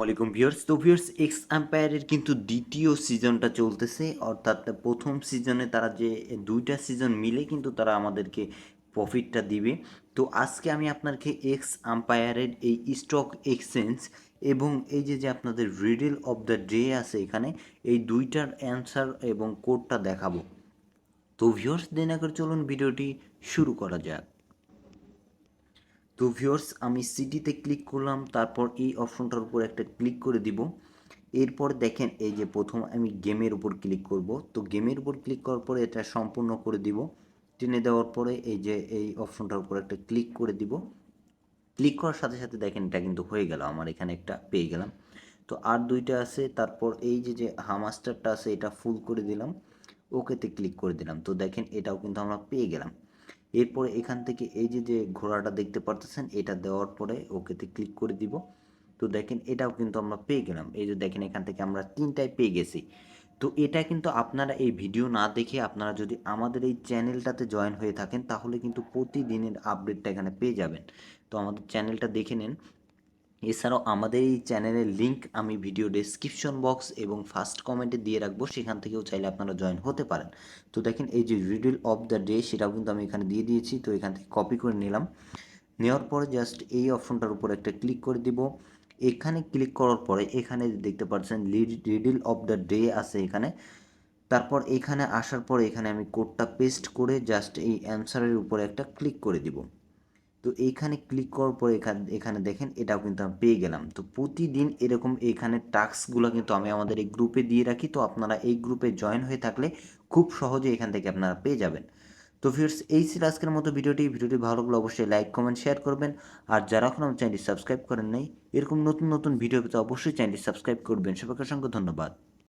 ওয়ালাইকুম ভিউয়ার্স। তো viewers x আম্পায়ারের কিন্তু দ্বিতীয় সিজনটা চলতেছে। অর্থাৎ প্রথম সিজনে তারা যে দুইটা সিজন মিলে কিন্তু তারা আমাদেরকে প্রফিটটা দিবে। তো আজকে আমি আপনাকে এক্স আম্পায়ারের এই স্টক এক্সচেঞ্জ এবং এই যে যে আপনাদের রিডেল অফ দ্য ডে আছে এখানে, এই দুইটার অ্যান্সার এবং কোডটা দেখাবো। তো ভিউয়ার্স দেন আগে চলুন ভিডিওটি শুরু করা যাক। তো ভিউয়ার্স, আমি সিটিতে ক্লিক করলাম, তারপর এই অপশনটার উপর একটা ক্লিক করে দিব। এরপর দেখেন, এই যে প্রথম আমি গেমের উপর ক্লিক করব। তো গেমের উপর ক্লিক করার পরে এটা সম্পূর্ণ করে দিব। টেনে দেওয়ার পরে এই যে এই অপশনটার উপর একটা ক্লিক করে দিব। ক্লিক করার সাথে সাথে দেখেন, এটা কিন্তু হয়ে গেল, আমার এখানে একটা পেয়ে গেলাম। তো আর দুইটা আছে, তারপর এই যে যে হামাস্টারটা আছে, এটা ফুল করে দিলাম। ওকেতে ক্লিক করে দিলাম। তো দেখেন, এটাও কিন্তু আমরা পেয়ে গেলাম। এরপরে এখান থেকে এই যে যে ঘোড়াটা দেখতে পারতেছেন, এটা দেওয়ার পরে ওকেতে ক্লিক করে দিব। তো দেখেন, এটাও কিন্তু আমরা পেয়ে গেলাম। এই যে দেখেন, এখান থেকে আমরা তিনটায় পেয়ে গেছি। তো এটা কিন্তু আপনারা এই ভিডিও না দেখে আপনারা যদি আমাদের এই চ্যানেলটাতে জয়েন হয়ে থাকেন, তাহলে কিন্তু প্রতিদিনের আপডেটটা এখানে পেয়ে যাবেন। তো আমাদের চ্যানেলটা দেখে নিন। এছাড়াও আমাদের এই চ্যানেলের লিঙ্ক আমি ভিডিও ডেসক্রিপশন বক্স এবং ফার্স্ট কমেন্টে দিয়ে রাখব, সেখান থেকেও চাইলে আপনারা জয়েন হতে পারেন। তো দেখেন, এই যে রিডিল অফ দ্য ডে সেটাও কিন্তু আমি এখানে দিয়ে দিয়েছি, তো এখান থেকে কপি করে নিলাম। নেওয়ার পরে জাস্ট এই অপশনটার উপর একটা ক্লিক করে দিব। এখানে ক্লিক করার পরে এখানে দেখতে পাচ্ছেন রিডিল অফ দ্য ডে আছে এখানে। তারপর এখানে আসার পরে এখানে আমি কোডটা পেস্ট করে জাস্ট এই অ্যান্সারের উপরে একটা ক্লিক করে দিব। তো এইখানে ক্লিক করার পর এখানে এখানে দেখেন এটাও কিন্তু আমি পেয়ে গেলাম। তো প্রতিদিন এরকম এখানে টাস্কগুলো কিন্তু আমি আমাদের এই গ্রুপে দিয়ে রাখি। তো আপনারা এই গ্রুপে জয়েন হয়ে থাকলে খুব সহজে এখান থেকে আপনারা পেয়ে যাবেন। তো ফিরস এই ছিল আজকের মতো ভিডিওটি। ভিডিওটি ভালো লাগলে অবশ্যই লাইক কমেন্ট শেয়ার করবেন। আর যারা এখন আমার চ্যানেলটি সাবস্ক্রাইব করেন নাই, এরকম নতুন নতুন ভিডিও পেতে অবশ্যই চ্যানেলটি সাবস্ক্রাইব করবেন। সবাইকে অসংখ্য ধন্যবাদ।